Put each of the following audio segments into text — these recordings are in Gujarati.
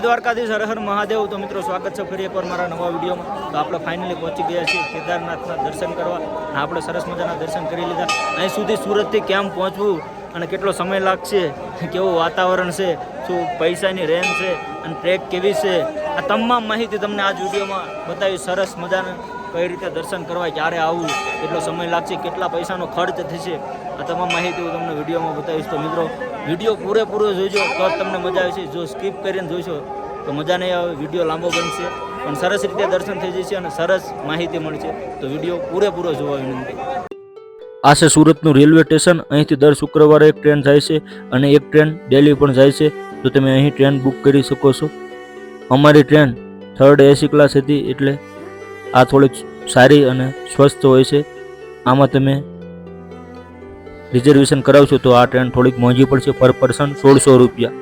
જય દ્વારકાધીશ હર હર મહાદેવ. તો મિત્રો સ્વાગત છે ફરી એકવાર મારા નવા વિડીયોમાં. તો આપણે ફાઇનલી પહોંચી ગયા છીએ કેદારનાથના દર્શન કરવા. આપણે સરસ મજાના દર્શન કરી લીધા. અહીં સુધી સુરતથી કેમ પહોંચવું અને કેટલો સમય લાગશે? કેવું વાતાવરણ છે? શું પૈસાની રેન્જ છે? અને ટ્રેક કેવી છે? આ તમામ માહિતી તમને આજ વિડીયોમાં બતાવી સરસ મજાના કઈ રીતે દર્શન કરવા, ક્યારે આવવું કેટલો સમય લાગશે, કેટલા પૈસાનો ખર્ચ થશે, આ તમામ માહિતી હું તમને વિડીયોમાં બતાવીશ. તો મિત્રો, વીડિયો પૂરેપૂરો જોઈજો તો તમને મજા આવશે. જો સ્કીપ કરીને જોઈશો તો મજા નહીં આવે વીડિયો લાંબો બનશે. પણ સરસ રીતે દર્શન થઈ જશે અને સરસ માહિતી મળશે. તો વીડિયો પૂરેપૂરો જોવા વિનંતી. આ સુરતનું રેલવે સ્ટેશન, અહીંથી દર શુક્રવારે એક ટ્રેન જાય છે અને એક ટ્રેન ડેલી પણ જાય છે. તો તમે અહીં ટ્રેન બુક કરી શકો છો. અમારી ટ્રેન થર્ડ એસી ક્લાસ હતી એટલે આ થોડીક સારી અને સ્વસ્થ હોય છે. આમાં તમે રિઝર્વેશન કરાવશો તો આ ટ્રેન થોડીક મોંઘી પડશે પર પર્સન સોળસો રૂપિયા.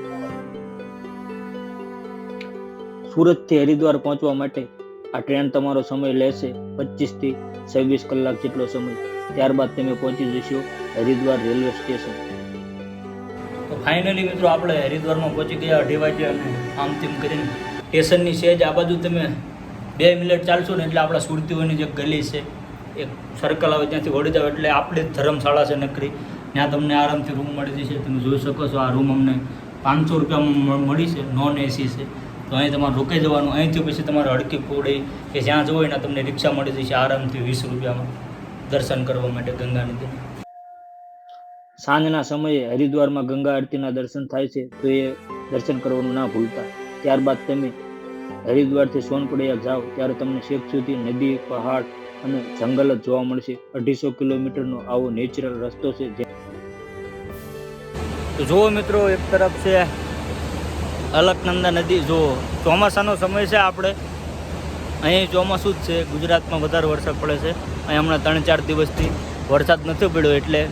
સુરતથી હરિદ્વાર પહોંચવા માટે આ ટ્રેન તમારો સમય લેશે પચીસથી છવ્વીસ કલાક જેટલો સમય. ત્યારબાદ તમે પહોંચી જશો હરિદ્વાર રેલવે સ્ટેશન. તો ફાઇનલી મિત્રો આપણે હરિદ્વારમાં પહોંચી ગયા અઢી વાગે અને આમ તેમ કરીને સ્ટેશનની સેજ આ બાજુ તમે બે મિનિટ ચાલશો ને એટલે આપણા સુરતીઓની જે ગલી છે, એક સર્કલ આવે ત્યાંથી વળી જાવ એટલે આપણી જ ધર્મશાળા છે નકરી. ત્યાં તમને આરામથી રૂમ મળી જશે. તમે જોઈ શકો છો આ રૂમ અમને પાંચસો રૂપિયામાં મળી છે નોન એસી છે. તો અહીં તમારે રોકાઈ જવાનું. અહીંથી પછી તમારે હડકી પોડી કે જ્યાં જવું હોય ને તમને રિક્ષા મળી જશે આરામથી વીસ રૂપિયામાં દર્શન કરવા માટે ગંગા નદી સાંજના સમયે હરિદ્વારમાં ગંગા આરતીના દર્શન થાય છે તો એ દર્શન કરવાનું ના ભૂલતા. ત્યારબાદ તમે હરિદ્વારથી સોનપડિયા જાઓ, ત્યારે તમને શેખ સુધી નદી, પહાડ અને જંગલ જ જોવા મળશે. અઢીસો કિલોમીટરનો આવો નેચરલ રસ્તો છે જે તો જુઓ મિત્રો, એક તરફ છે અલકનંદા નદી. જુઓ, ચોમાસાનો સમય છે આપણે. અહીં ચોમાસું જ છે. ગુજરાતમાં વધારે વરસાદ પડે છે. અહીં હમણાં ત્રણ ચાર દિવસથી વરસાદ નથી પડ્યો, એટલે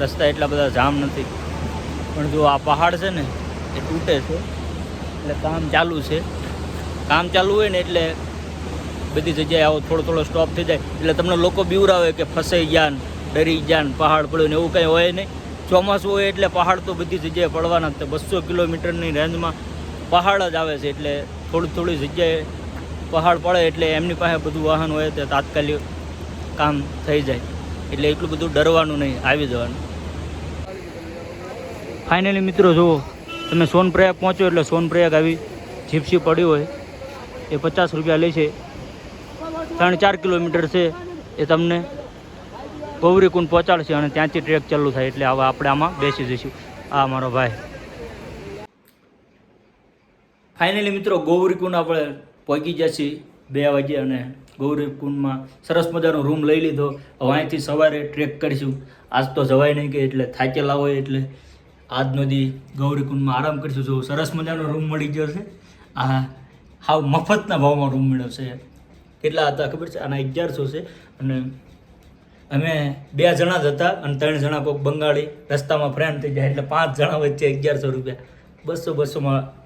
રસ્તા એટલા બધા જામ નથી. પણ જો આ પહાડ છે ને, એ તૂટે છે. એટલે કામ ચાલુ છે. કામ ચાલુ હોય ને, એટલે બધી જગ્યાએ આવો થોડો થોડો સ્ટોપ થઈ જાય. એટલે તમને લોકો બીવરાવે કે ફસાઈ ગયા ડરી ગયા પહાડ પડ્યો ને, એવું કંઈ હોય નહીં. ચોમાસું હોય એટલે પહાડ તો બધી જગ્યાએ પડવાના જ બસો કિલોમીટરની રેન્જમાં પહાડ જ આવે છે એટલે થોડી થોડી જગ્યાએ પહાડ પડે એટલે એમની પાસે બધું વાહન હોય તો તાત્કાલિક કામ થઈ જાય. એટલે એટલું બધું ડરવાનું નહીં, આવી જવાનું. ફાઇનલી મિત્રો જુઓ, તમે સોનપ્રયાગ પહોંચો એટલે સોનપ્રયાગ આવી જીપ્સી પડી હોય. એ પચાસ રૂપિયા લે છે. ત્રણ ચાર કિલોમીટર છે. એ તમને ગૌરીકુંડ પહોંચાડશે અને ત્યાંથી ટ્રેક ચાલુ થાય એટલે હવે આપણે આમાં બેસી જઈશું. આ મારો ભાઈ. ફાઇનલી મિત્રો ગૌરીકુંડ આપણે પહોંચી છીએ બે વાગે અને ગૌરીકુંડમાં સરસ મજાનો રૂમ લઈ લીધો. હવે અહીંથી સવારે ટ્રેક કરીશું. આજ તો જવાય નહીં કે એટલે થાકેલા હોય એટલે આજનો દી ગૌરીકુંડમાં આરામ કરીશું. જો સરસ મજાનો રૂમ મળી ગયો છે. આ હાવ મફતના ભાવમાં રૂમ મળ્યો છે. કેટલા હતા ખબર છે? આના અગિયારસો છે. અને અમે બે જણા જ હતા અને ત્રણ જણા કોઈક બંગાળી રસ્તામાં ફ્રેન્ડ થઈ જાય એટલે પાંચ જણા વચ્ચે અગિયારસો રૂપિયા. બસો બસોમાં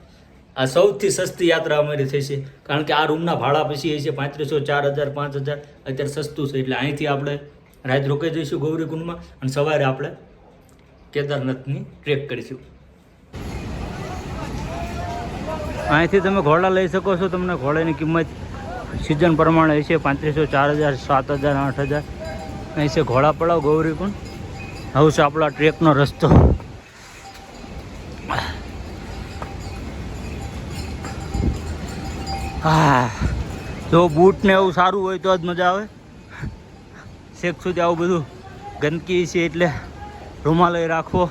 આ સૌથી સસ્તી યાત્રા અમારી થઈ છે. કારણ કે આ રૂમના ભાડા પછી એ છે પાંત્રીસો, ચાર હજાર, પાંચ હજાર. અત્યારે સસ્તું છે એટલે અહીંથી આપણે રાત રોકાઈ જઈશું ગૌરીકુંડમાં અને સવારે આપણે કેદારનાથની ટ્રેક કરીશું. અહીંથી તમે ઘોડા લઈ શકો છો. તમને ઘોડાની કિંમત સિઝન પ્રમાણે છે પાંત્રીસો, ચાર હજાર, સાત હજાર, આઠ હજાર. અહીં છે ઘોડા પડાવ ગૌરીકુંડ. હવે છે આપણા ટ્રેકનો રસ્તો. હા જો બૂટ ને એવું સારું હોય તો જ મજા આવે. શેક સુધી આવું બધું ગંદકી છે એટલે રૂમાલ રાખવો.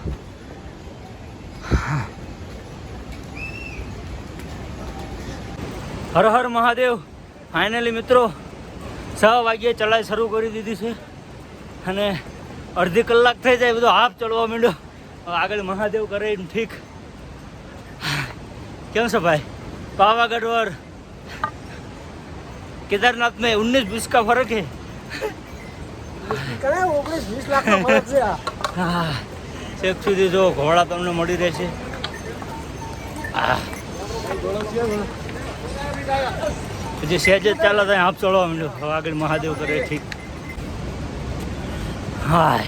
હર હર મહાદેવ. ફાઇનલી મિત્રો, છ વાગ્યે ચડાઈ શરૂ કરી દીધી છે. અને અડધી કલાક થઈ જાય, બધો હાફ ચડવા માંડ્યો. આગળ મહાદેવ કરે એમ ઠીક. કેમ છે ભાઈ? પાવાગઢ और केदारनाथ में उन्नीस बीस का फर्क है કરે ઓગણીસ વીસ લાખ નો ફરક છે આ. હા છેક સુધી જો ઘોડા તમને મળી રહેશે આ પછી સહેજ જ ચાલે ત્યાં હાફ ચડવા માંડ્યો હવે આગળ મહાદેવ કરે ઠીક હાય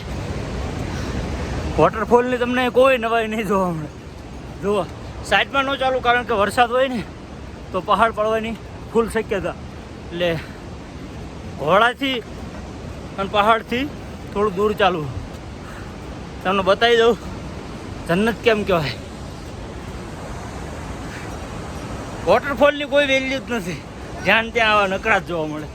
વોટરફોલની તમને કોઈ નવાઈ નહીં જોવા મળે જુઓ સાઈડમાં ન ચાલુ કારણ કે વરસાદ હોય ને તો પહાડ પડવાની ફૂલ શક્યતા એટલે ઘોડાથી અને પહાડથી થોડું દૂર ચાલવું. તમને બતાવી દઉં, જન્નત કેમ કહેવાય? વોટરફોલની કોઈ વેલ્યુ જ નથી. જ્યાં ત્યાં આવા નકરા જ જોવા મળે.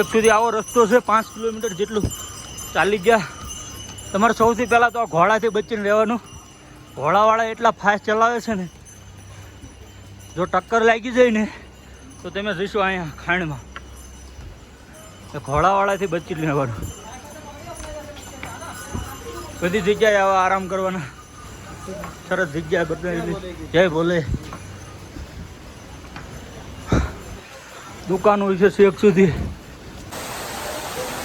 એક સુધી આવો રસ્તો છે, પાંચ કિલોમીટર જેટલું. ચાલી ગયા. તમારે સૌથી પહેલાં તો આ ઘોડાથી બચીને રહેવાનું. ઘોડાવાળા એટલા ફાસ્ટ ચલાવે છે ને. જો ટક્કર લાગી જાય ને, તો તમે જઈશો અહીંયા ખાંડમાં. એ ઘોડાવાળાથી બચીને રહેવાનું. બધી જગ્યાએ આવા આરામ કરવાના. સરસ જગ્યા બધા જય બોલે દુકાનો છે શેખ સુધી.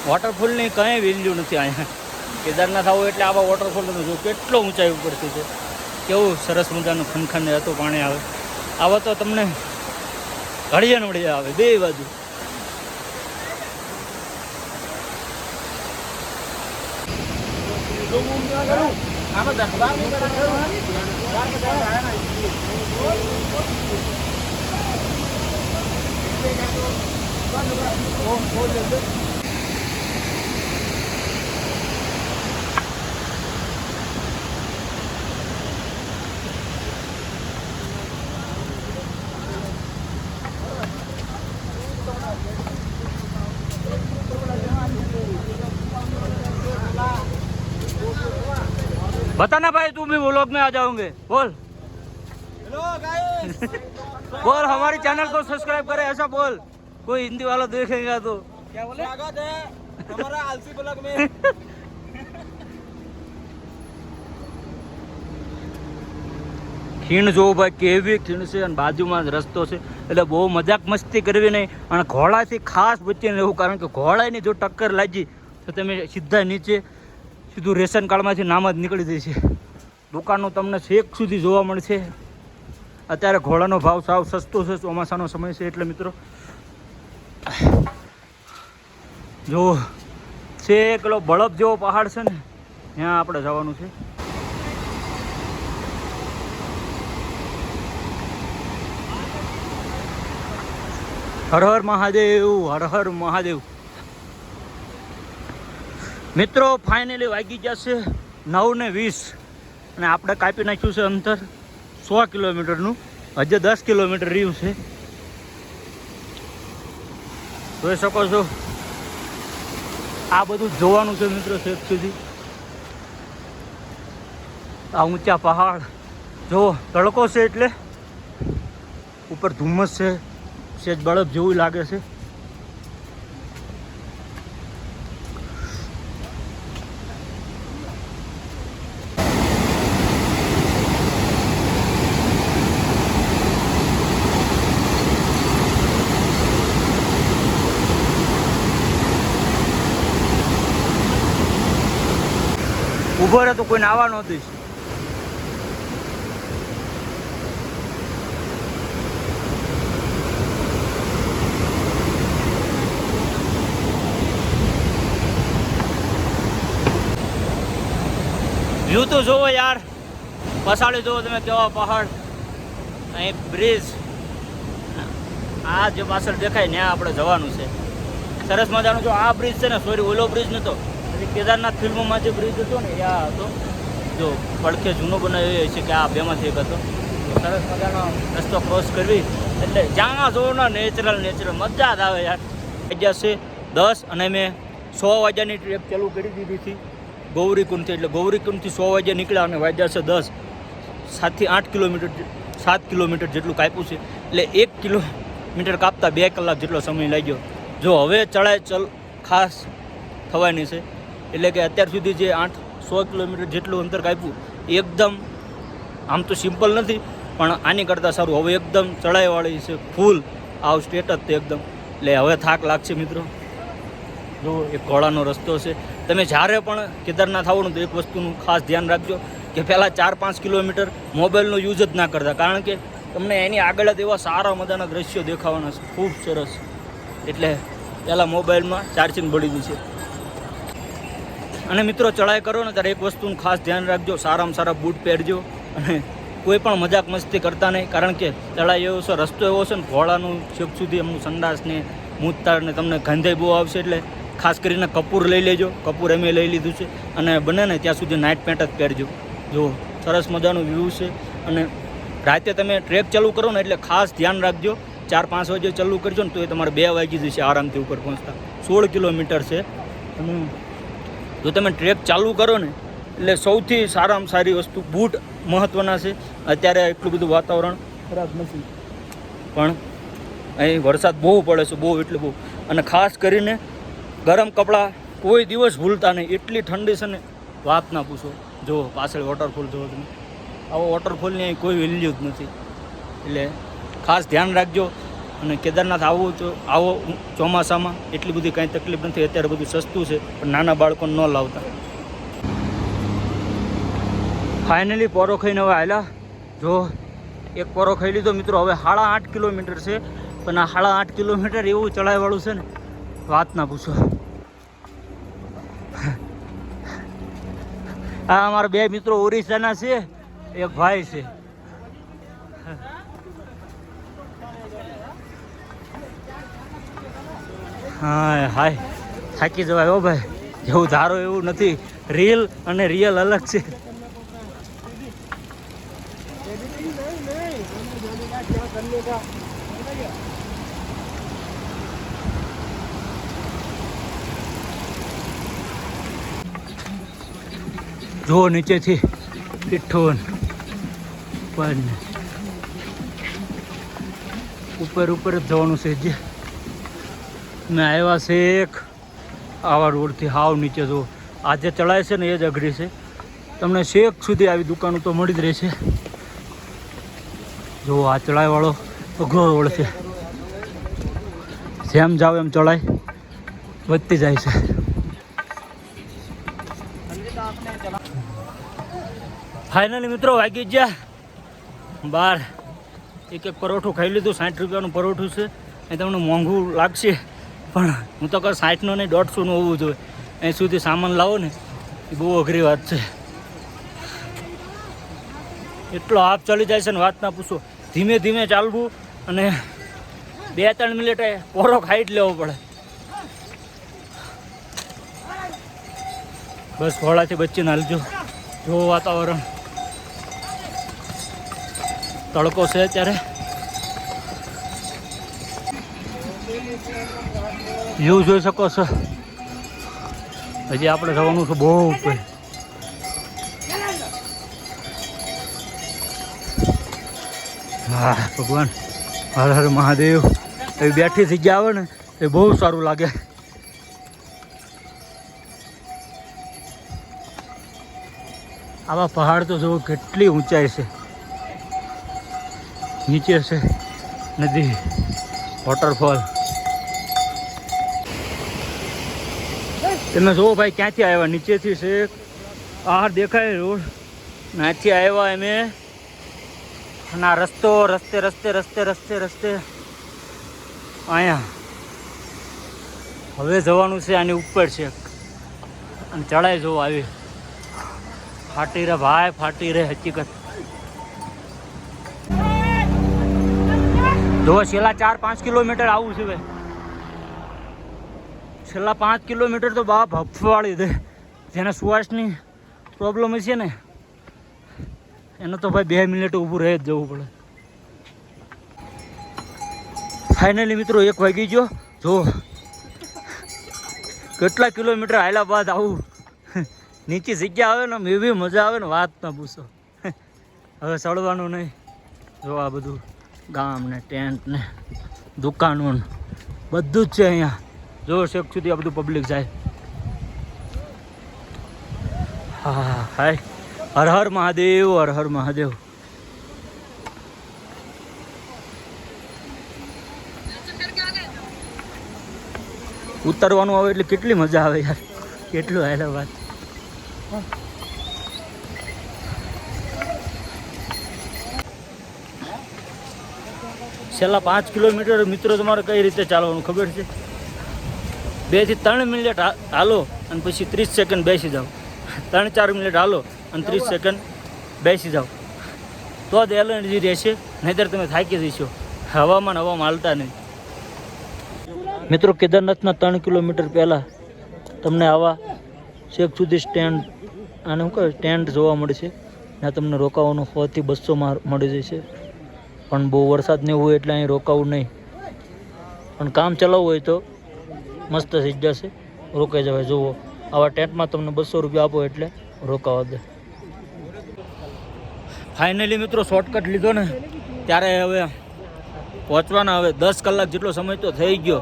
વોટરફોલની કંઈ વેલ્યુ નથી અહીંયા. કેદારનાથ આવું એટલે આવા વોટરફોલ તમે જો કેટલો ઊંચાઈ ઉપરથી છે. કેવું સરસ મજાનું ખનખન રહેતું પાણી આવે. આવા તો તમને ઘડિયા નડિયા આવે, બે બાજુ. बताना भाई तू भी व्लॉग में आ जाओगे बोल हेलो गाइस बोल हमारे चैनल को सब्सक्राइब करे ऐसा बोल कोई हिंदी वाला देखेगा तो क्या बोले स्वागत है हमारा आलसी ब्लॉग में ખીણ જોવો ભાઈ કેવી ખીણ છે અને બાજુમાં જ રસ્તો છે એટલે બહુ મજાક મસ્તી કરવી નહીં અને ઘોડાથી ખાસ બચીને રહેવું કારણ કે ઘોડાની જો ટક્કર લાગી તો તમે સીધા નીચે સીધું રેશન કાર્ડમાંથી નામ જ નીકળી જશે દુકાનો તમને છેક સુધી જોવા મળશે. અત્યારે ઘોડાનો ભાવ સાવ સસ્તો છે, ચોમાસાનો સમય છે એટલે મિત્રો. જો છે પેલો બળપ જેવો પહાડ છે ને, ત્યાં આપણે જવાનું છે. હર હર મહાદેવ, હર હર મહાદેવ. મિત્રો ફાઇનલી વાગી ગયા છે નવ ને વીસ. અને આપણે કાપી નાખ્યું છે અંતર સો કિલોમીટરનું. હજે દસ કિલોમીટર રહ્યું છે. જોઈ શકો છો. આ બધું જોવાનું છે મિત્રો છેક સુધી. આ ઊંચા પહાડ. જો તડકો છે એટલે ઉપર ધુમ્મસ છે. સેજ બળફ જેવું લાગે છે ઊભો રહે તો કોઈને આવવા નહોતી વ્યૂ તો જોવો યાર. પસાડી જોવો તમે કેવા પહાડ. અહીં બ્રિજ. આ જે પાછળ દેખાય ત્યાં આપણે જવાનું છે. સરસ મજાનું જો આ બ્રિજ છે ને, સોરી, ઓલો બ્રિજ નતો. પછી કેદારનાથ ફિલ્મોમાં જે બ્રિજ હતો ને એ હતો. જો પડખે જૂનો બનાવ્યો છે કે આ બેમાંથી એક હતો. સરસ મજાનો રસ્તો ક્રોસ કરવી. એટલે જ્યાં જોવો નેચરલ નેચરલ મજા જ આવે યાર. વાગ્યા છે દસ અને મેં સો વાગ્યાની ટ્રીપ ચાલુ કરી દીધી હતી. ગૌરીકુંડથી, એટલે ગૌરીકુંડથી સો વાગ્યા નીકળ્યા અને વાગ્યા છે દસ. સાતથી આઠ કિલોમીટર સાત કિલોમીટર જેટલું કાપ્યું છે. એટલે એક કિલોમીટર કાપતા બે કલાક જેટલો સમય લાગ્યો. જો હવે ચડાય ચલ, ખાસ થવાની છે. એટલે કે અત્યાર સુધી જે આઠ સો કિલોમીટર જેટલું અંતર કાપ્યું એકદમ આમ તો સિમ્પલ નથી, પણ આની કરતાં સારું. હવે એકદમ ચડાઈવાળી છે ફૂલ આવ સ્ટેટસ તે એકદમ. એટલે હવે થાક લાગશે મિત્રો. જો એક ઘોડાનો રસ્તો છે. તમે જ્યારે પણ કેદારનાથ આવો ને તો એક વસ્તુનું ખાસ ધ્યાન રાખજો કે પહેલાં ચાર પાંચ કિલોમીટર મોબાઈલનો યુઝ જ ના કરતા. કારણ કે તમને એની આગળ જ એવા સારા મજાના દ્રશ્યો દેખાવાના છે. ખૂબ સરસ. એટલે પહેલાં મોબાઈલમાં ચાર્જિંગ બળી ગયું છે. અને મિત્રો ચડાઈ કરો ને ત્યારે એક વસ્તુનું ખાસ ધ્યાન રાખજો. સારામાં સારા બૂટ પહેરજો અને કોઈ પણ મજાક મસ્તી કરતા નહીં, કારણ કે ચડાઈ એવો છે, રસ્તો એવો છે ને, ઘોડાનું છેક સુધી એમનું સંડાસ ને મૂતતાળ ને તમને ગંધાઈ બહુ આવશે એટલે ખાસ કરીને કપૂર લઈ લેજો. કપૂર અમે લઈ લીધું છે અને બને ને ત્યાં સુધી નાઇટ પેન્ટ જ પહેરજો. જો સરસ મજાનું વ્યૂ છે અને રાતે તમે ટ્રેક ચાલુ કરો ને એટલે ખાસ ધ્યાન રાખજો. ચાર પાંચ વાગે ચાલુ કરજો ને તો એ તમારે બે વાગી જશે આરામથી ઉપર પહોંચતા. સોળ કિલોમીટર છે. અને જો તમે ટ્રેક ચાલુ કરો ને, એટલે સૌથી સારામાં સારી વસ્તુ બૂટ મહત્ત્વના છે. અત્યારે એટલું બધું વાતાવરણ ખરાબ નથી. પણ અહીં વરસાદ બહુ પડે છે, બહુ એટલે બહુ. અને ખાસ કરીને ગરમ કપડાં કોઈ દિવસ ભૂલતા નહીં. એટલી ઠંડી છે ને, વાત ના પૂછો. જો પાછળ વોટરફોલ જોવો તમે. આવો વોટરફોલની અહીં કોઈ વેલ્યુ જ નથી. એટલે ખાસ ધ્યાન રાખજો. અને કેદારનાથ આવો તો આવો ચોમાસામાં એટલી બધી કાંઈ તકલીફ નથી, અત્યારે બધું સસ્તું છે, પણ નાના બાળકોને ન લાવતા. ફાઇનલી પોરો ખાઈને હવે આવેલા જો, એક પોરો ખાઈ લીધો મિત્રો, હવે સાડા આઠ કિલોમીટર છે, પણ આ સાડા આઠ કિલોમીટર એવું ચડાઈવાળું છે ને, વાત ના પૂછો. આ અમારા બે મિત્રો ઓરિસ્સાના છે, એક ભાઈ છે. હા હાય. થાકી જવાય હો ભાઈ. જેવું ધારો એવું નથી. રીલ અને રિયલ અલગ છે. જો નીચેથી પીઠોન ઉપર ઉપર જ જવાનું છે જે. ને આવ્યા છે એક. આવા રોડથી હાવ નીચે જો. આજે ચડાય છે ને એ જ અઘરી છે. તમને શેક સુધી આવી દુકાનો તો મળી જ રહેશે. જો આ ચડાઈવાળો અઘરો રોડ છે. જેમ જાવ એમ ચડાય. વધતી જાય છે. ફાઇનલી મિત્રો વાગી ગયા. બાર. એક એક પરોઠું ખાઈ લીધું. સાઠ રૂપિયાનું પરોઠું છે. એ તમને મોંઘું લાગશે. પણ હું તો કહું સાઠનો નહીં, દોઢસોનું હોવું જોઈએ. અહીં સુધી સામાન લાવો ને, એ બહુ અઘરી વાત છે. એટલો હાફ ચાલી જાય છે ને વાત ના પૂછો. ધીમે ધીમે ચાલવું અને બે ત્રણ મિનિટે પોરો ખાઈ જ લેવો પડે. બસ ઘોડાથી બચીને હાલજો. જો વાતાવરણ. તડકો છે અત્યારે. વ્યૂ જોઈ શકો છો. હજી આપણે જવાનું છે બહુ ઉપર. હા ભગવાન. હર હર મહાદેવ. એવી બેઠી જગ્યા આવે ને, એ બહુ સારું લાગે. આવા પહાડ તો જોવો કેટલી ઊંચાઈ છે. નીચે છે નદી વોટરફોલ તમે જુઓ ભાઈ, ક્યાંથી આવ્યા? નીચેથી છે. આ દેખાય રોડ ત્યાંથી આવ્યા અમે. આ રસ્તો, રસ્તે રસ્તે રસ્તે રસ્તે રસ્તે. અહીંયા. હવે જવાનું છે આની ઉપર છે. અને ચડાઈ જવું આવી. ફાટી રે ભાઈ, ફાટી રે હકીકત. જો છેલ્લા ચાર પાંચ કિલોમીટર આવું છે ભાઈ. છેલ્લા પાંચ કિલોમીટર તો બાપ હફવાળી દે જેને શ્વાસની પ્રોબ્લેમ છે ને, એનો તો ભાઈ બે મિનિટ ઊભું રહે જ જવું પડે. ફાઇનલી મિત્રો, એક વાગી ગયો. જો, કેટલા કિલોમીટર આવેલા બાદ આવું? નીચે જગ્યા આવે ને એવી મજા આવે ને, વાત ના પૂછો. હવે ચડવાનું નહીં. જો આ બધું ગામ ને ટેન્ટ ને દુકાનો બધું જ છે અહીંયા. જો શેખ સુધી આ બધું પબ્લિક જાય. હા હાય. હર હર મહાદેવ, હર હર મહાદેવ. ઉતરવાનું આવે એટલે કેટલી મજા આવે યાર. કેટલું આયલા વાત. છેલ્લા પાંચ કિલોમીટર મિત્રો તમારે કઈ રીતે ચાલવાનું ખબર છે? બેથી ત્રણ મિનિટ હાલો અને પછી ત્રીસ સેકન્ડ બેસી જાઓ. ત્રણ ચાર મિનિટ હાલો અને ત્રીસ સેકન્ડ બેસી જાઓ. તો જ એલર્જી રહેશે નહીંતર તમે થાકી જશો. હવામાં હવામાં હાલતા નહીં. મિત્રો કેદારનાથના ત્રણ કિલોમીટર પહેલાં તમને આવા છેક સુધી સ્ટેન્ડ આને શું કહે સ્ટેન્ડ જોવા મળશે. ત્યાં તમને રોકાવાનું સોથી બસોમાં મળી જશે. પણ બહુ વરસાદ નહીં હોય એટલે અહીં રોકાવું નહીં. પણ કામ ચલાવવું હોય તો મસ્ત થઈ જશે રોકાઈ જવાય, જુઓ. આવા ટેન્ટમાં તમને બસો રૂપિયા આપો એટલે રોકાવા દે. ફાઇનલી મિત્રો શોર્ટકટ લીધો ને, ત્યારે હવે પહોંચવાના, હવે દસ કલાક જેટલો સમય તો થઈ ગયો.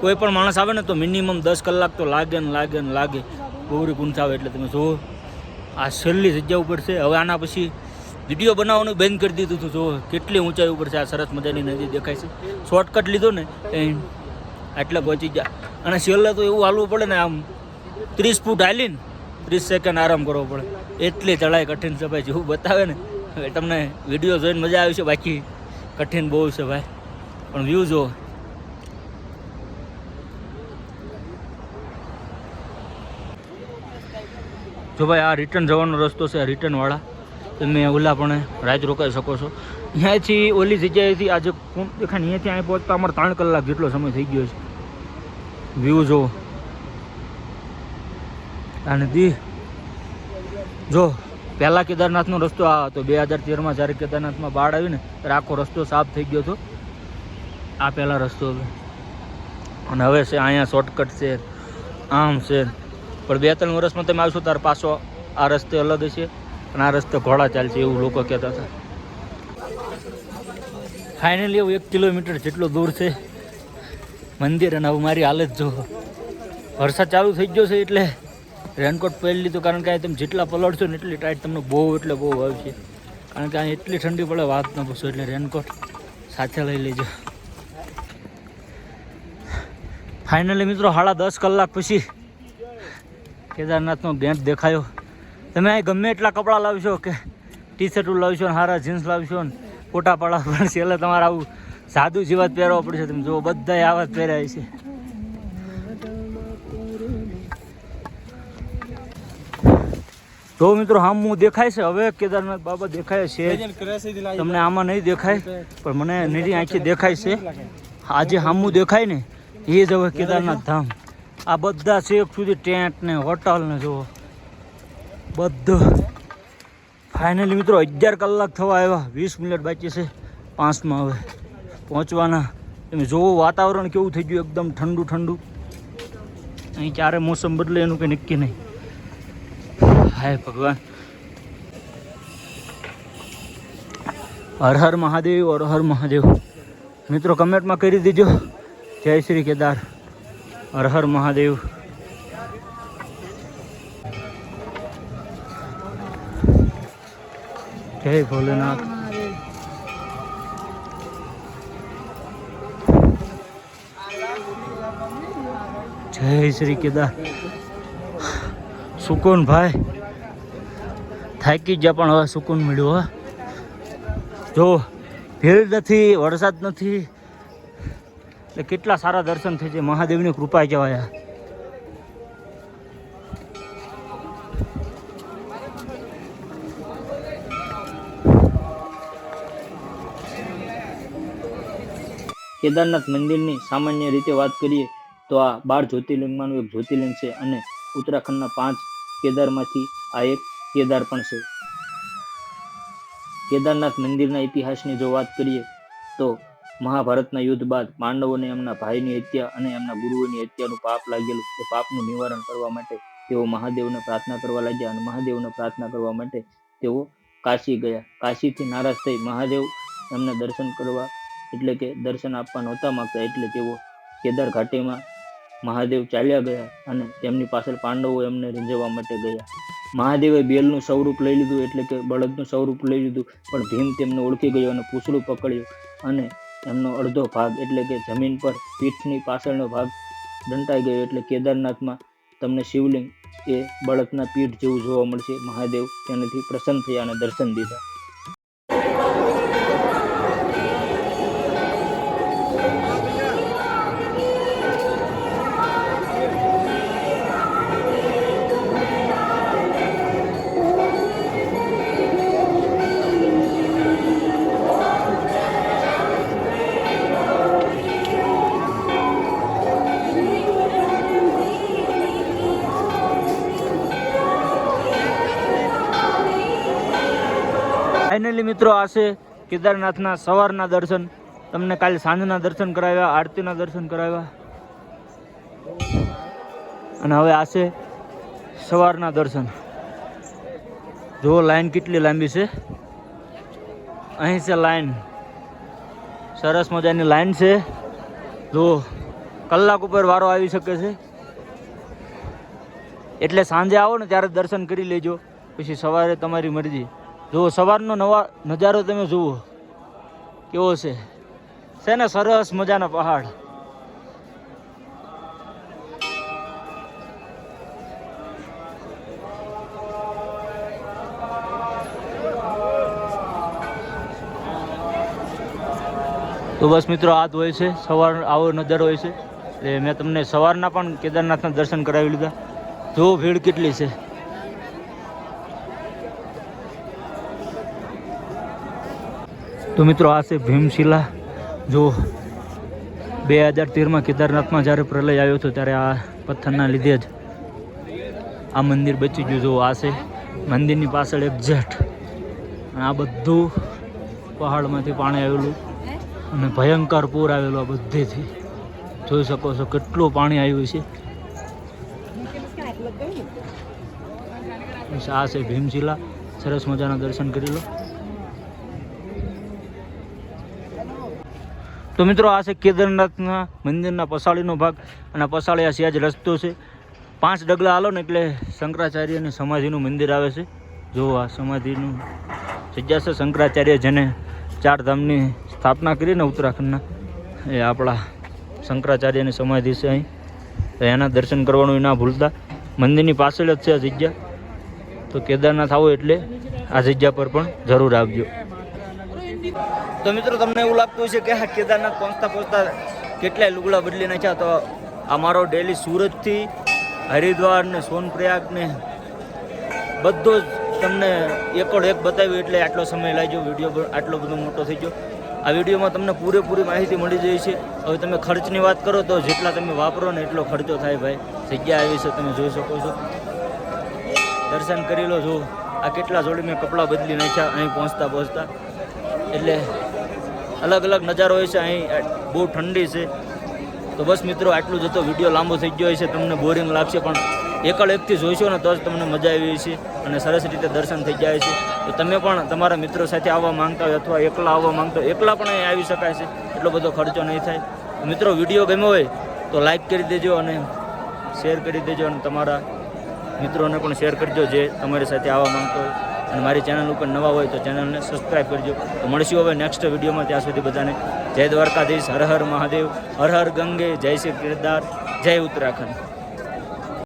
કોઈ પણ માણસ આવે ને તો મિનિમમ દસ કલાક તો લાગે ને લાગે ને લાગે. ગૌરી કુંઠ આવે એટલે તમે જુઓ. આ છેલ્લી જગ્યા ઉપર છે. હવે આના પછી વીડિયો બનાવવાનું બંધ કરી દીધું હતું. જુઓ, કેટલી ઊંચાઈ ઉપર છે. આ સરસ મજાની નદી દેખાય છે. શોર્ટકટ લીધો ને, એ એટલે પહોંચી ગયા. અને છેલ્લે તો એવું હાલવું પડે ને આમ ત્રીસ ફૂટ હાલીને ત્રીસ સેકન્ડ આરામ કરવો પડે. એટલી ચડાઈ કઠિન છે ભાઈ, જેવું બતાવે ને. તમને વીડિયો જોઈને મજા આવી છે, બાકી કઠિન બહુ છે ભાઈ. પણ વ્યૂ જો જો ભાઈ, આ રિટર્ન જવાનો રસ્તો છે રિટર્નવાળા તમે ઓલા પણ રાત રોકાઈ શકો છો. અહીંયાથી ઓલી જગ્યાએથી આજે દેખાય અહીંયાથી અહીં પહોંચતા અમારે ત્રણ કલાક જેટલો સમય થઈ ગયો છે. વ્યૂ જો અને દી. જો, પહેલાં કેદારનાથનો રસ્તો આ હતો. બે હજાર તેરમાં જ્યારે કેદારનાથમાં બાढ़ આવી ને, ત્યારે આખો રસ્તો સાફ થઈ ગયો હતો. આ પહેલાં રસ્તો હવે અને હવે છે અહીંયા શોર્ટકટ છે, આમ છે. પણ બે ત્રણ વર્ષમાં તમે આવશો ત્યારે પાછો આ રસ્તે અલગ હશે. અને આ રસ્તે ઘોડા ચાલશે એવું લોકો કહેતા હતા. ફાઇનલી એવું એક કિલોમીટર જેટલો દૂર છે. મંદિર અને હવે મારી હાલત જો વરસાદ ચાલુ થઈ ગયો છે એટલે રેનકોટ પહેરી લીધું, કારણ કે તમે જેટલા પલળશો ને એટલી ટાઈટ તમને બહુ એટલે બહુ આવશે. કારણ કે અહીં એટલી ઠંડી પડે, વાત ન પૂછો, એટલે રેનકોટ સાથે લઈ લેજો. ફાઇનલી મિત્રો, સાડા દસ કલાક પછી કેદારનાથનો ગેટ દેખાયો. તમે અહીં ગમે એટલા કપડાં લાવશો કે ટી શર્ટ લાવશો ને સારા જીન્સ લાવશો ને ફોટા પાડા પડશે એટલે તમારે આવું સાદું જીવત પહેરવા પડશે. તમે જુઓ બધા આવા જ પહેર્યા છે જો મિત્રો હામું દેખાય છે. હવે કેદારનાથ બાબા દેખાય છે. તમને આમાં નહીં દેખાય પણ મને નીરી આંખી દેખાય છે. આજે હામું દેખાય ને એ જ હવે કેદારનાથ ધામ. આ બધા છેક સુધી ટેન્ટ ને હોટલ ને જુઓ. બધું. ફાઇનલી મિત્રો, અગિયાર કલાક થવા આવ્યા. વીસ મિનિટ બાકી છે. પાંચમાં હવે પહોંચવાના. તમે જોવો, વાતાવરણ કેવું થઈ ગયું એકદમ ઠંડુ ઠંડુ. અહીં ક્યારે મોસમ બદલે એનું કંઈ નક્કી નહીં. હાય ભગવાન. હર હર મહાદેવ, હર હર મહાદેવ. મિત્રો, કમેન્ટમાં કરી દીજો. જય શ્રી કેદાર. હર હર મહાદેવ. જય ભોલેનાથ? જય શ્રી કેદાર. સુકૂન ભાઈ, થાકી ગયા પણ હવે સુકૂન મળ્યું, હા. જો, ભીડ નથી, વરસાદ નથી. એટલે કેટલા સારા દર્શન થઈ છે મહાદેવની કૃપા કહેવાય કેદારનાથ મંદિરની સામાન્ય રીતે વાત કરીએ તો આ બાર જ્યોતિર્લિંગમાંનું એક જ્યોતિર્લિંગ છે અને ઉત્તરાખંડના પાંચ કેદારમાંથી આ એક કેદાર પણ છે. કેદારનાથ મંદિરના ઇતિહાસની જો વાત કરીએ તો મહાભારતના યુદ્ધ બાદ પાંડવોને એમના ભાઈની હત્યા અને એમના ગુરુઓની હત્યાનું પાપ લાગેલું તે પાપનું નિવારણ કરવા માટે તેઓ મહાદેવને પ્રાર્થના કરવા લાગ્યા અને મહાદેવને પ્રાર્થના કરવા માટે તેઓ કાશી ગયા. કાશીથી નારાજ થઈ મહાદેવ એમને દર્શન કરવા એટલે કે દર્શન આપવા નહોતા માગતા, એટલે તેઓ કેદાર ઘાટીમાં મહાદેવ ચાલ્યા ગયા અને તેમની પાછળ પાંડવો એમને રીંઝવવા માટે ગયા. મહાદેવે બેલનું સ્વરૂપ લઈ લીધું, એટલે કે બળદનું સ્વરૂપ લઈ લીધું, પણ ભીમ તેમને ઓળખી ગયો અને પૂછડું પકડ્યું અને એમનો અડધો ભાગ, એટલે કે જમીન પર પીઠની પાછળનો ભાગ દંટાઈ ગયો, એટલે કેદારનાથમાં તમને શિવલિંગ એ બળદના પીઠ જેવું જોવા મળશે. મહાદેવ તેનાથી પ્રસન્ન થયા અને દર્શન દીધા. ફાઇનલી મિત્રો, આ કેદારનાથના સવારના દર્શન. તમને કાલે સાંજના દર્શન કરાવ્યા, આરતીના દર્શન કરાવ્યા. અને હવે આ છે સવારના દર્શન. જુઓ લાઈન કેટલી લાંબી છે. અહીં છે લાઈન. સરસ મજાની લાઈન છે. જુઓ, કલાક ઉપર વારો આવી શકે છે. એટલે સાંજે આવો ને ત્યારે દર્શન કરી લેજો. પછી સવારે તમારી મરજી. જુઓ, સવારનો નવા નજારો તમે જુઓ. કેવો છે? છે ને સરસ મજાના પહાડ. તો બસ મિત્રો, આ જ હોય છે. સવાર આવો નજારો હોય છે. એટલે મેં તમને સવારના પણ કેદારનાથના દર્શન કરાવી લીધા. જુઓ, ભીડ કેટલી છે. તો મિત્રો આ છે ભીમશિલા. જો બે હજાર તેરમાં કેદારનાથમાં જ્યારે પ્રલય આવ્યો હતો ત્યારે આ પથ્થરના લીધે જ આ મંદિર બચી ગયું. જો આ છે મંદિરની પાછળ એક્ઝેક્ટ અને આ બધું પહાડમાંથી પાણી આવેલું. અને ભયંકર પૂર આવેલું આ બધેથી. જોઈ શકો છો કેટલું પાણી આવ્યું છે. આ છે ભીમશિલા. સરસ મજાના દર્શન કરી લો. તો મિત્રો આ છે કેદારનાથના મંદિરના પસાળીનો ભાગ. અને પસાળી આ સિયાજ રસ્તો છે. પાંચ ડગલા હાલો ને એટલે શંકરાચાર્યની સમાધિનું મંદિર આવે છે. જો આ સમાધિનું જગ્યા છે શંકરાચાર્ય જેને ચાર ધામની સ્થાપના કરીને ઉત્તરાખંડના. એ આપણા શંકરાચાર્યની સમાધિ છે અહીં. એના દર્શન કરવાનું ના ભૂલતા. મંદિરની પાછળ જ છે આ જગ્યા. તો કેદારનાથ આવો એટલે આ જગ્યા પર પણ જરૂર આવજો. તો મિત્રો, તમને એવું લાગતું છે કે આ કેદારનાથ પહોંચતા પહોંચતા કેટલાય લુગડા બદલી નાખ્યા? તો આ મારો ડેલી સુરતથી હરિદ્વાર ને સોનપ્રયાગ ને બધો જ તમને એકોડ એક બતાવ્યું એટલે આટલો સમય લાગ્યો, વીડિયો આટલો બધો મોટો થઈ ગયો. આ વિડીયોમાં તમને પૂરેપૂરી માહિતી મળી જાય છે. હવે તમે ખર્ચની વાત કરો તો જેટલા તમે વાપરો ને એટલો ખર્ચો થાય ભાઈ. જગ્યા આવી છે, તમે જોઈ શકો છો. દર્શન કરી લો જો. આ કેટલા જોડી મેં કપડાં બદલી નાખ્યા, અહીં પહોંચતા પહોંચતા એટલે અલગ અલગ નજારો હોય છે, અહીં બહુ ઠંડી છે. તો બસ મિત્રો, આટલું જતો વીડિયો લાંબો થઈ ગયો છે તમને બોરિંગ લાગશે, પણ એકલ એકથી જોઈશો ને, તો જ તમને મજા આવી છે અને સરસ રીતે દર્શન થઈ જાય છે. તો તમે પણ તમારા મિત્રો સાથે આવવા માંગતા હોય અથવા એકલા આવવા માંગતા હોય, એકલા પણ અહીં આવી શકાય છે. એટલો બધો ખર્ચો નહીં થાય. મિત્રો, વીડિયો ગમ્યો હોય, તો લાઈક કરી દેજો અને શેર કરી દેજો અને તમારા મિત્રોને પણ શેર કરજો જે તમારી સાથે આવવા માંગતો હોય. અને મારી ચેનલ ઉપર નવા હોય તો ચેનલને સબસ્ક્રાઈબ કરજો. તો મળશું હવે નેક્સ્ટ વિડીયોમાં ત્યાં સુધી બધાને જય દ્વારકાધીશ, હર હર મહાદેવ, હર હર ગંગે, જય શ્રી કિરદાર જય ઉત્તરાખંડ.